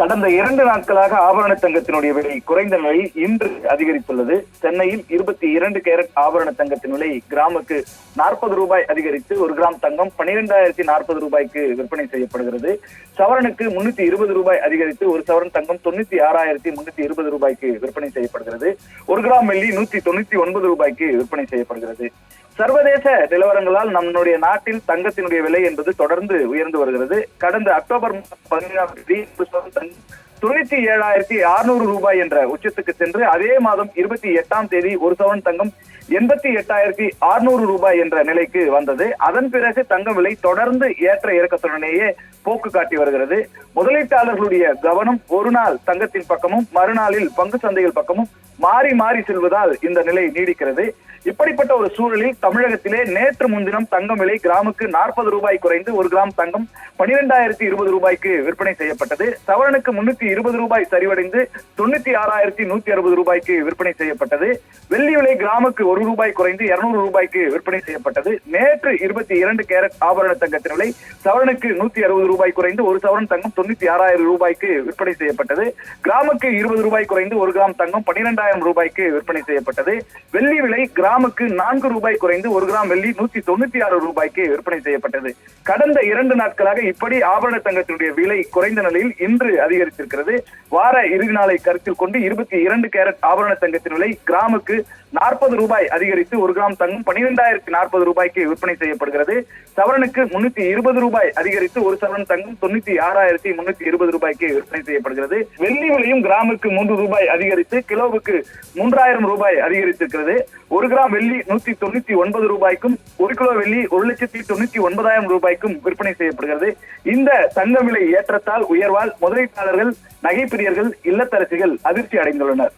கடந்த இரண்டு நாட்களாக ஆபரண தங்கத்தினுடைய விலை குறைந்த நிலையில் இன்று அதிகரித்துள்ளது. சென்னையில் இருபத்தி இரண்டு கேரட் ஆபரண தங்கத்தின் விலை கிராமுக்கு நாற்பது ரூபாய் அதிகரித்து ஒரு கிராம் தங்கம் பனிரெண்டாயிரத்தி நாற்பது ரூபாய்க்கு விற்பனை செய்யப்படுகிறது. சவரனுக்கு முன்னூத்தி இருபது ரூபாய் அதிகரித்து ஒரு சவரன் தங்கம் தொண்ணூத்தி ஆறாயிரத்தி முன்னூத்தி இருபது ரூபாய்க்கு விற்பனை செய்யப்படுகிறது. ஒரு கிராம் வெள்ளி நூத்தி தொண்ணூத்தி ஒன்பது ரூபாய்க்கு விற்பனை செய்யப்படுகிறது. சர்வதேச நிலவரங்களால் நம்முடைய நாட்டில் தங்கத்தினுடைய விலை என்பது தொடர்ந்து உயர்ந்து வருகிறது. கடந்த அக்டோபர் பதினேழாம் தேதி தொண்ணூத்தி ஏழாயிரத்தி அறுநூறு ரூபாய் என்ற உச்சத்துக்கு சென்று அதே மாதம் இருபத்தி எட்டாம் தேதி ஒரு சவன் தங்கம் எண்பத்தி எட்டாயிரத்தி அறுநூறு ரூபாய் என்ற நிலைக்கு வந்தது. அதன் பிறகு தங்கம் விலை தொடர்ந்து ஏற்ற இறக்கத்துடனேயே போக்கு காட்டி வருகிறது. முதலீட்டாளர்களுடைய கவனம் ஒரு நாள் தங்கத்தின் பக்கமும் மறுநாளில் பங்கு சந்தைகள் பக்கமும் மாறி மாறி செல்வதால் இந்த நிலை நீடிக்கிறது. இப்படிப்பட்ட ஒரு சூழலில் தமிழகத்திலே நேற்று முன்தினம் தங்கம் விலை கிராமுக்கு நாற்பது ரூபாய் குறைந்து ஒரு கிராம் தங்கம் பனிரெண்டாயிரத்தி இருபது ரூபாய்க்கு விற்பனை செய்யப்பட்டது. சவரனுக்கு முன்னூத்தி இருபது ரூபாய் சரிவடைந்து தொண்ணூத்தி ஆறாயிரத்தி நூத்தி அறுபது ரூபாய்க்கு விற்பனை செய்யப்பட்டது. வெள்ளி விலை கிராமுக்கு ஒரு ரூபாய் குறைந்து இருநூறு ரூபாய்க்கு விற்பனை செய்யப்பட்டது. நேற்று இருபத்தி இரண்டு கேரட் ஆபரண தங்கத்தின் விலை சவரனுக்கு நூத்தி அறுபது ரூபாய் குறைந்து ஒரு சவரன் தங்கம் தொண்ணூத்தி ஆறாயிரம் ரூபாய்க்கு விற்பனை செய்யப்பட்டது. கிராமுக்கு இருபது ரூபாய் குறைந்து ஒரு கிராம் தங்கம் பன்னிரெண்டாயிரம் ரூபாய்க்கு விற்பனை செய்யப்பட்டது. வெள்ளி விலை கிராமுக்கு நான்கு ரூபாய் குறைந்து ஒரு கிராம் வெள்ளி நூத்தி தொண்ணூத்தி ஆறு ரூபாய்க்கு விற்பனை செய்யப்பட்டது. கடந்த இரண்டு நாட்களாக இப்படி ஆபரண தங்கத்தினுடைய விலை குறைந்த நிலையில் இன்று அதிகரித்திருக்கிறது. வார இறுதி நாளை கருத்தில் கொண்டு இருபத்தி இரண்டு கேரட் ஆபரண தங்கத்தின் விலை கிராமுக்கு நாற்பது ரூபாய் அதிகரித்து ஒரு கிராம் தங்கம் பனிரெண்டாயிரத்தி நாற்பது ரூபாய்க்கு விற்பனை செய்யப்படுகிறது. சவரனுக்கு முன்னூத்தி இருபது ரூபாய் அதிகரித்து ஒரு சவரன் தங்கம் தொண்ணூத்தி ஆறாயிரத்தி முன்னூத்தி இருபது ரூபாய்க்கு விற்பனை செய்யப்படுகிறது. வெள்ளி விலையும் கிராமுக்கு மூன்று ரூபாய் அதிகரித்து கிலோவுக்கு மூன்றாயிரம் ரூபாய் அதிகரித்திருக்கிறது. ஒரு கிராம் வெள்ளி நூத்தி தொண்ணூத்தி ஒன்பது ரூபாய்க்கும் ஒரு கிலோ வெள்ளி ஒரு லட்சத்தி தொண்ணூத்தி ஒன்பதாயிரம் ரூபாய்க்கும் விற்பனை செய்யப்படுகிறது. இந்த தங்க விலை ஏற்றத்தால் உயர்வால் முதலீட்டாளர்கள் நகைப்பிரியர்கள் இல்லத்தரசிகள் அதிர்ச்சி அடைந்துள்ளனர்.